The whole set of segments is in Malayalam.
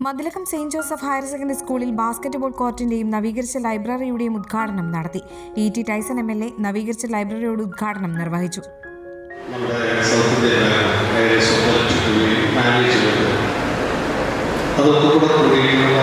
Mathilakam Saint Joseph higher secondary സ്കൂളിൽ ബാസ്കറ്റ്ബോൾ കോർട്ടിന്റെയും നവീകരിച്ച ലൈബ്രറിയുടെയും ഉദ്ഘാടനം നടത്തി. E. T. Tyson M. L. A നവീകരിച്ച ലൈബ്രറിയുടെ ഉദ്ഘാടനം നിർവഹിച്ചു. അതൊക്കെ കൂടെ കൂടിയുള്ള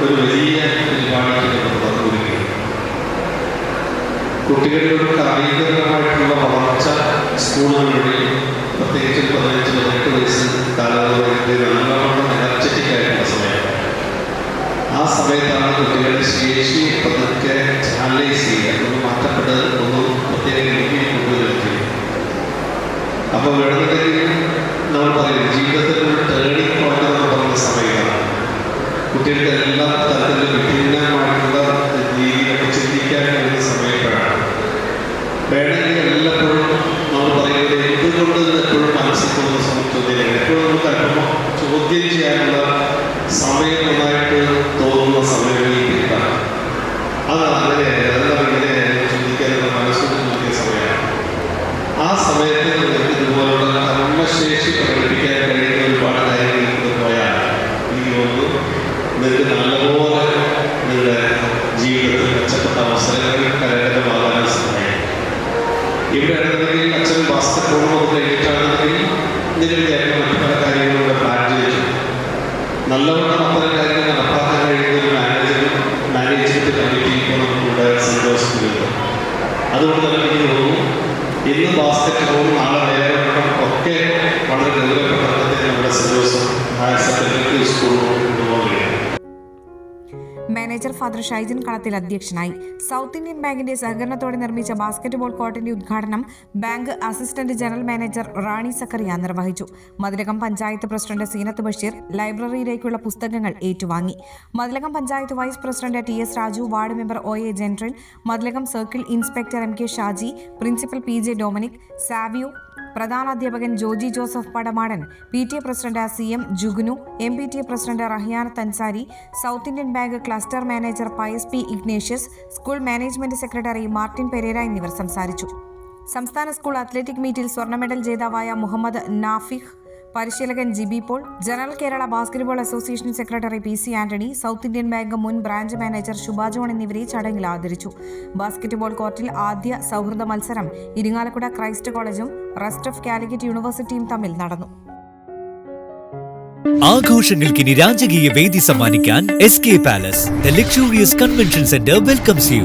ഒരു വലിയ പരിപാടിക്ക് ഒരു കായികപരമായിട്ടുള്ള വളർച്ച സ്കൂളുകളിലൂടെ പ്രത്യേകിച്ച് പതിനഞ്ച് പതിനെട്ട് വയസ്സ് സമയത്താണ് കുട്ടികളുടെ ശേഷി പതുക്കെ ചാനലൈസ് ചെയ്യുക ഒന്ന് മാറ്റപ്പെട്ടത് ഒന്ന് പ്രത്യേക രീതിയിൽ കൊണ്ടുവരുന്നത് അപ്പോൾ വേണമെന്നുണ്ടെങ്കിൽ നമ്മൾ പറയുന്നത് ജീവിതത്തിൽ ഒരു ടേണിംഗ് പോയിന്റ് എന്ന് പറയുന്ന സമയമാണ്. കുട്ടികൾക്ക് കർമ്മശേഷി പ്രകടിപ്പിക്കാൻ കഴിയുന്ന ഒരുപാട് കാര്യങ്ങളിൽ പോയാൽ എനിക്ക് തോന്നുന്നു നിങ്ങൾക്ക് നല്ലപോലെ നിങ്ങളുടെ ജീവിതത്തിൽ മെച്ചപ്പെട്ട അവസരങ്ങൾ കരകരമാകാൻ സഹായിക്കും ഇവിടെ ആണെന്നുണ്ടെങ്കിൽ അച്ഛൻ ബാസ്കറ്റ്ബോൾ വന്ന് കഴിഞ്ഞിട്ടാണെന്നുണ്ടെങ്കിൽ നിങ്ങൾ ഏറ്റവും മറ്റു പല കാര്യങ്ങളുടെ പ്ലാൻ ചെയ്തിട്ടുണ്ട്. നല്ലവണ്ണം അത്തരം കാര്യങ്ങൾ നടപ്പാക്കാൻ കഴിയുന്ന ഒരു മാനേജർ മാനേജ്മെന്റ് കമ്മിറ്റി ഇപ്പോൾ നമുക്കിവിടെ സന്തോഷിക്കുന്നുണ്ട് അതുകൊണ്ട് തന്നെ എനിക്ക് തോന്നുന്നു ഇന്ന് basketball manager Father Shaijan Kalathil അധ്യക്ഷനായി. സൗത്ത് ഇന്ത്യൻ ബാങ്കിന്റെ സഹകരണത്തോടെ നിർമ്മിച്ച ബാസ്കറ്റ് ബോൾ കോർട്ടിന്റെ ഉദ്ഘാടനം bank assistant general manager Rani Zachariah നിർവഹിച്ചു. മതിലകം പഞ്ചായത്ത് പ്രസിഡന്റ് സീനത്ത് ബഷീർ ലൈബ്രറിയിലേക്കുള്ള പുസ്തകങ്ങൾ ഏറ്റുവാങ്ങി. Mathilakam panchayat vice president T S Raju ward member O A Jentran Mathilakam circle inspector M K Shaji principal P J Dominic Savio പ്രധാനാധ്യാപകൻ Joji Joseph Padamadan P T A president C M Jugnu M P T A president Rahiyanath Ansari South Indian bank cluster manager Pius P Ignatius school management secretary Martin Pereira എന്നിവർ സംസാരിച്ചു. സംസ്ഥാന സ്കൂൾ അത്ലറ്റിക് മീറ്റിൽ സ്വർണ മെഡൽ ജേതാവായ മുഹമ്മദ് നാഫിഖ് പരിശീലകൻ Jibi Paul general Kerala basketball association secretary P C Antony South Indian Bank മുൻ ബ്രാഞ്ച് മാനേജർ ശുഭാജോൺ എന്നിവരെ ചടങ്ങിൽ ആദരിച്ചു. ബാസ്കറ്റ്ബോൾ കോർട്ടിൽ ആദ്യ സൗഹൃദ മത്സരം ഇരിങ്ങാലക്കുട ക്രൈസ്റ്റ് കോളേജും റെസ്റ്റ് ഓഫ് കാലിക്കറ്റ് യൂണിവേഴ്സിറ്റിയും തമ്മിൽ നടന്നു. ആഘോഷങ്ങൾക്കിനി രാജകീയ വേദി സമ്മാനിക്കാൻ S K palace the luxurious convention centre welcomes you